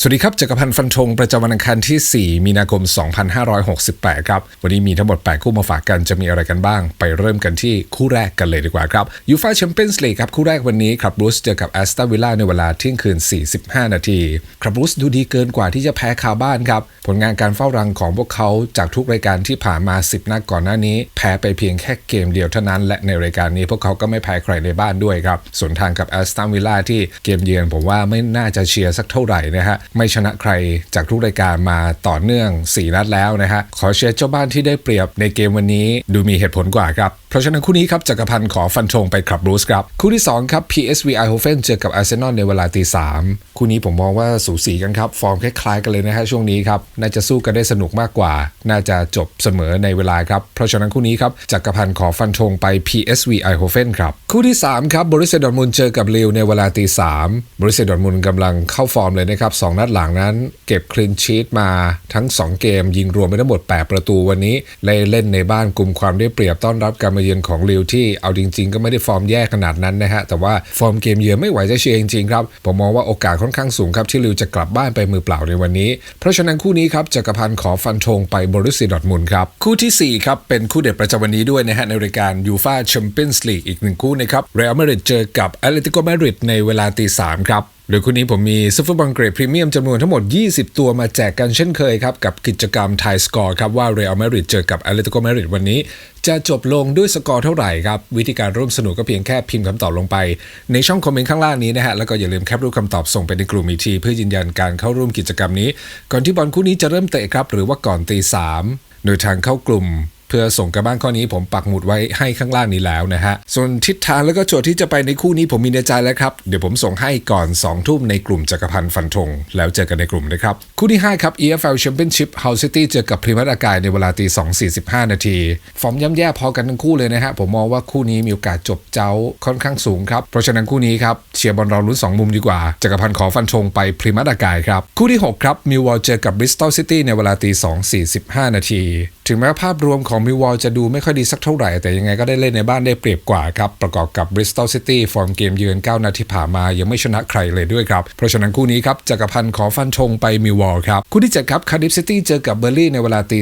สวัสดีครับจักรพันธ์ฟันธงประจำวันอังคารที่ 4 มีนาคม 2568 ครับ วันนี้มีทั้งหมด 8 คู่มาฝากกันจะมีอะไรกันบ้าง ไปเริ่มกันที่คู่แรกกันเลยดีกว่าครับยูฟาแชมเปี้ยนส์ลีกครับ คู่แรกวันนี้ครับบรูซเจอกับแอสตันวิลล่าในเวลาเที่ยงคืน 45 นาทีครับบรูซดูดีเกินกว่าที่จะแพ้คาบ้านครับ ผลงานการเฝ้ารังของพวกเขาจากทุกรายการที่ผ่านมา 10 นัดก่อนหน้านี้ แพ้ไปเพียงแค่เกมเดียวเท่านั้น และในรายการนี้พวกเขาก็ไม่แพ้ใครในบ้านด้วยครับส่วนทางกับแอสตันวิลล่าที่เกมเยือนผมว่าไม่น่าจะเชียร์สักเท่าไหร่นะฮะไม่ชนะใครจากทุกรายการมาต่อเนื่อง 4 นัดแล้วนะฮะขอเชียร์เจ้าบ้านที่ได้เปรียบในเกมวันนี้ดูมีเหตุผลกว่าครับ เพราะฉะนั้นคู่นี้ครับจักรพันธ์ขอฟันธงไปขับบรูซครับ คู่ที่ 2 ครับ PSV Eindhoven เจอกับอาร์เซนอลในเวลาตีสามคู่นี้ผมมองว่าสูสีกันครับ ฟอร์มคล้ายๆกันเลยนะฮะช่วงนี้ครับน่าจะสู้กันได้สนุกมากกว่า น่าจะจบเสมอในเวลาครับเพราะฉะนั้นคู่นี้ครับจักรพันธ์ขอฟันธงไป PSV Eindhoven ครับคู่ที่ 3 ครับบริเซดอร์มุนเจอกับลิวในเวลาตีสามบริเซดอร์มุนกำลังเข้าฟอร์มเลยนะครับสองนัดหลังนั้น เก็บคลีนชีตมาทั้ง 2 เกม ยิงรวมไปทั้งหมด 8 ประตูวันนี้เลยเล่นในบ้านกลุ่มความได้เปรียบต้อนรับการมาเยือนของลิวที่เอาจริง ๆ ก็ไม่ได้ฟอร์มแย่ขนาดนั้นนะฮะแต่ว่าฟอร์มเกมเยือนไม่ไหวจะเชียร์จริงๆครับผมมองว่าโอกาสค่อนข้างสูงครับที่ลิวจะกลับบ้านไปมือเปล่าในวันนี้ เพราะฉะนั้นคู่นี้ครับจักรพันธ์ขอฟันธงไปบริสิดอทมุนครับคู่ทีสี่4ครับเป็นคู่เด็ดประจำวันนี้ด้วยนะฮะในรายการยูฟาแชมเปี้ยนส์ลีกอีกหนึ่งคู่นะครับเรอัลมาดริดเจอกับแอตเลติโกมาดริดในเวลาตีสามครับ โดยคู่นี้ผมมีซุปเปอร์บังเกรดพรีเมียมจำนวนทั้งหมด 20 ตัวมาแจกกันเช่นเคยครับ กับกิจกรรมไทยสกอร์ครับ ว่าเรอัลมาดริดเจอกับแอตเลติโกมาดริดวันนี้ จะจบลงด้วยสกอร์เท่าไหร่ครับ วิธีการร่วมสนุกก็เพียงแค่พิมพ์คำตอบลงไป ในช่องคอมเมนต์ข้างล่างนี้นะฮะ แล้วก็อย่าลืมแคปรูปคำตอบส่งไปในกลุ่มอีทีเพื่อยืนยันการเข้าร่วมกิจกรรมนี้ ก่อนที่บอลคู่นี้จะเริ่มเตะครับหรือว่าก่อนตีสามโดยทางเข้ากลุ่ม เพื่อส่งกระบ้านข้อนี้ผมปักหมุดไว้ให้ข้างล่างนี้แล้วนะฮะ ส่วนทิศทางแล้วก็โจทย์ที่จะไปในคู่นี้ผมมีในใจแล้วครับ เดี๋ยวผมส่งให้ก่อน2ทุ่มในกลุ่มจักรพันธ์ฟันธงแล้วเจอกันในกลุ่มนะครับ คู่ที่ 5 ครับ EFL Championship Hull City เจอกับพรีมัตอากายในเวลาตี2 45 นาทีฟอร์มย่ำแย่พอกันทั้งคู่เลยนะฮะผมมองว่าคู่นี้มีโอกาสจบเจ้าค่อนข้างสูงครับเพราะฉะนั้นคู่นี้ครับเชียร์บอลเราลุ้น2มุมดีกว่าจักรพันธ์ขอฟันธงไปพรีมัตอากายครับคู่ที่6ครับมิววอลเจอกับ Bristol City ในเวลาตี2 45 นาที ถึงแม้ภาพรวมของมิววอลจะดูไม่ค่อยดีสักเท่าไหร่ แต่ยังไงก็ได้เล่นในบ้านได้เปรียบกว่าครับ ประกอบกับ Bristol City ฟอร์มเกมเยือน9นัดที่ผ่านมายังไม่ชนะใครเลยด้วยครับ เพราะฉะนั้นคู่นี้ครับจักรพันธ์ขอฟันธงไปมิววอลครับ คู่ที่7ครับคาร์ดิฟซิตี้เจอกับเบอร์ลี่ในเวลาตี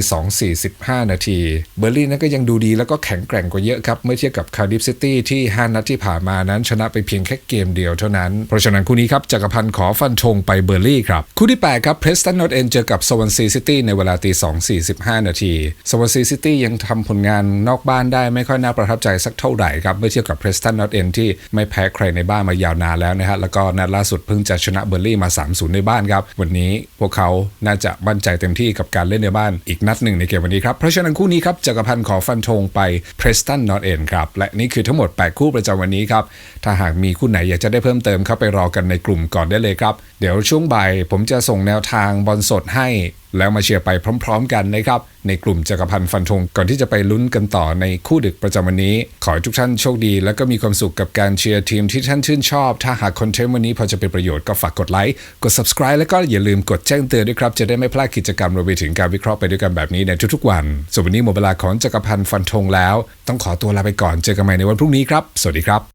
2 45 นาทีเบอร์ลี่นั้นก็ยังดูดีแล้วก็แข็งแกร่งกว่าเยอะครับเมื่อเทียบกับคาร์ดิฟซิตี้ที่ 5 นัดที่ผ่านมานั้นชนะไปเพียงแค่เกมเดียวเท่านั้นเพราะฉะนั้นคู่นี้ครับจักรพันธ์ขอฟันธงไปเบอร์ลี่ครับคู่ที่แปดครับเพรสตันนอตเอนเจอกับสวอนซีซิตี้ในเวลาตี2 45 นาทีสวอนซีซิตี้ยังทำผลงานนอกบ้านได้ไม่ค่อยน่าประทับใจสักเท่าไหร่ครับเมื่อเทียบกับเพรสตันนอตเอนที่ไม่แพ้ใครในบ้านมายาวนานแล้วนะฮะแล้วก็นัดล่าสุดเพิ่งจะชนะเบอร์ลี่มา 3-0 ในบ้านครับ วันนี้พวกเขาน่าจะมั่นใจเต็มที่กับการเล่นในบ้านอีกนัดหนึ่งในเกมวันนี้ครับ เพราะฉะนั้นคู่นี้ครับจักรพันธ์ขอฟันธงไปเพรสตันนอตเอนครับและนี่คือทั้งหมด 8 คู่ประจำวันนี้ครับถ้าหากมีคู่ไหนอยากจะได้เพิ่มเติมเข้าไปรอกันในกลุ่มก่อนได้เลยครับ เดี๋ยวช่วงบ่ายผมจะส่งแนวทางบอลสดให้ แล้วมาเชียร์ไปพร้อม ๆ กันนะครับ ในกลุ่มจักรพันธ์ฟันธงก่อนที่จะไปลุ้นกันต่อในคู่ดึกประจำวันนี้ ขอให้ทุกท่านโชคดี และก็มีความสุขกับการเชียร์ทีมที่ท่านชื่นชอบ ถ้าหากคอนเทนต์วันนี้พอจะเป็นประโยชน์ก็ฝากกดไลค์กด subscribe แล้วก็อย่าลืมกดแจ้งเตือนด้วยครับจะได้ไม่พลาดกิจกรรมรวมไปถึงการวิเคราะห์ไปด้วยกันแบบนี้ในทุกๆ วันส่วนวันนี้หมดเวลาของจักรพันธ์ฟันธงแล้ว ต้องขอตัวลาไปก่อนเจอกันใหม่ในวันพรุ่งนี้ครับ สวัสดีครับ